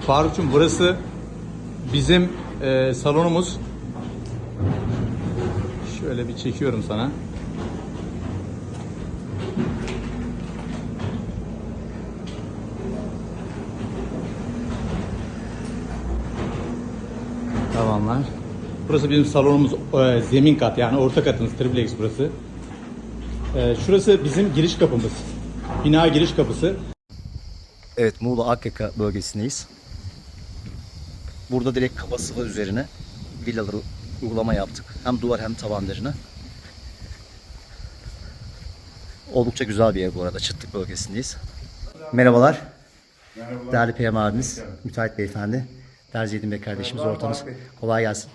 Faruk'cum burası bizim e, salonumuz. Şöyle bir çekiyorum sana. Tamamlar. Burası bizim salonumuz e, zemin kat yani orta katımız triplex burası. E, şurası bizim giriş kapımız. Bina giriş kapısı. Evet Muğla Akyaka bölgesindeyiz. Burada direkt kaba sıva üzerine villaları uygulama yaptık. Hem duvar hem tavanlarını. Oldukça güzel bir yer bu arada. Çıtlık bölgesindeyiz. Merhabalar. Merhabalar. Değerli PM abimiz, müteahhit beyefendi. Tercih edin be kardeşimiz Merhaba, ortamız. Bey. Kolay gelsin.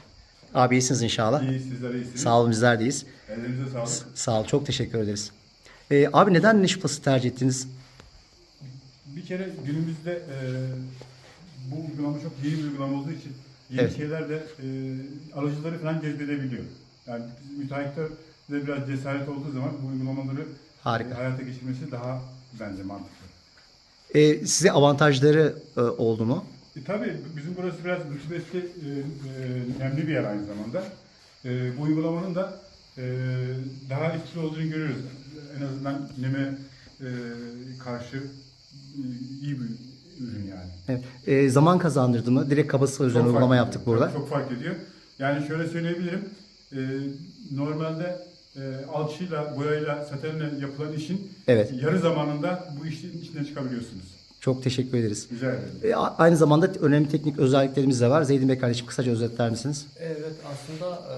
Abi iyisiniz inşallah. İyi sizler iyisiniz. Sağ olun bizler deyiz. Ellerinize sağlık. Sağ ol çok teşekkür ederiz. Ee, abi neden Niş Plus'ı tercih ettiniz? Bir kere günümüzde e, bu uygulama çok yeni bir uygulama olduğu için yeni Evet. şeyler de e, alıcıları falan cezbedebiliyor. Yani biz müteahhitler de biraz cesaret olduğu zaman bu uygulamaları Harika. e, hayata geçirmesi daha bence mantıklı. Ee, size avantajları e, oldu mu? E, tabii bizim burası biraz rutubetli, e, e, nemli bir yer aynı zamanda. E, bu uygulamanın da e, daha etkili olduğunu görüyoruz. En azından neme e, karşı e, iyi bir ürün yani. Evet. Ee, zaman kazandırdı mı? Direkt kaba sıva üzerine uygulama yaptık ediyor. burada. Çok, çok fark ediyor. Yani şöyle söyleyebilirim. E, normalde e, alçıyla, boyayla, saterinle yapılan işin Evet. yarı zamanında bu işin içinden çıkabiliyorsunuz. Çok teşekkür ederiz. Rica ederim. A- aynı zamanda önemli teknik özelliklerimiz de var. Zeydin Bey kardeşim kısaca özetler misiniz? Evet aslında e,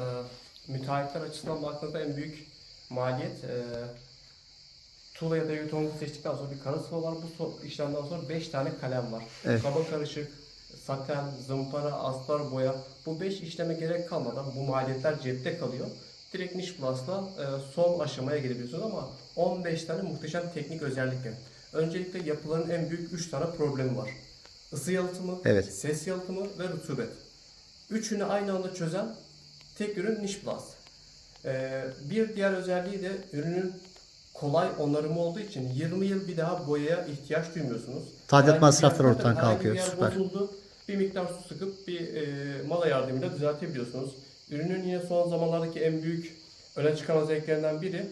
müteahhitler açısından baktığında en büyük maliyet e, tuğla ya da yutongu seçtikten sonra bir karı sıva var. Bu so- işlemden sonra 5 tane kalem var. Evet. Kaba karışık, saten, zımpara, astar, boya. Bu 5 işleme gerek kalmadan bu maliyetler cepte kalıyor. Direkt Niş Plus'la e, son aşamaya gelebiliyorsunuz ama 15 tane muhteşem teknik özellikle. Öncelikle yapıların en büyük 3 tane problemi var. Isı yalıtımı, Evet. ses yalıtımı ve rutubet. Üçünü aynı anda çözen tek ürün Niş Plus. Ee, bir diğer özelliği de ürünün kolay onarımı olduğu için 20 yıl bir daha boyaya ihtiyaç duymuyorsunuz. Tadilat bir masrafları ortadan kalkıyor, bir süper. Bozuldu, bir miktar su sıkıp bir e, mala yardımıyla düzeltebiliyorsunuz. Ürünün yine son zamanlardaki en büyük öne çıkan özelliklerinden biri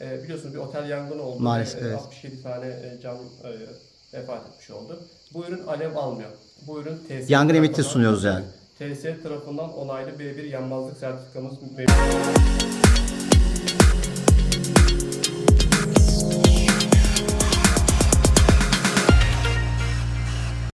e, biliyorsunuz bir otel yangını oldu. Maalesef, e, evet. 67 tane e, can e, vefat etmiş oldu. Bu ürün alev almıyor. Bu ürün TS Yangın emiti sunuyoruz yani. TS tarafından onaylı B1 yanmazlık sertifikamız mevcut.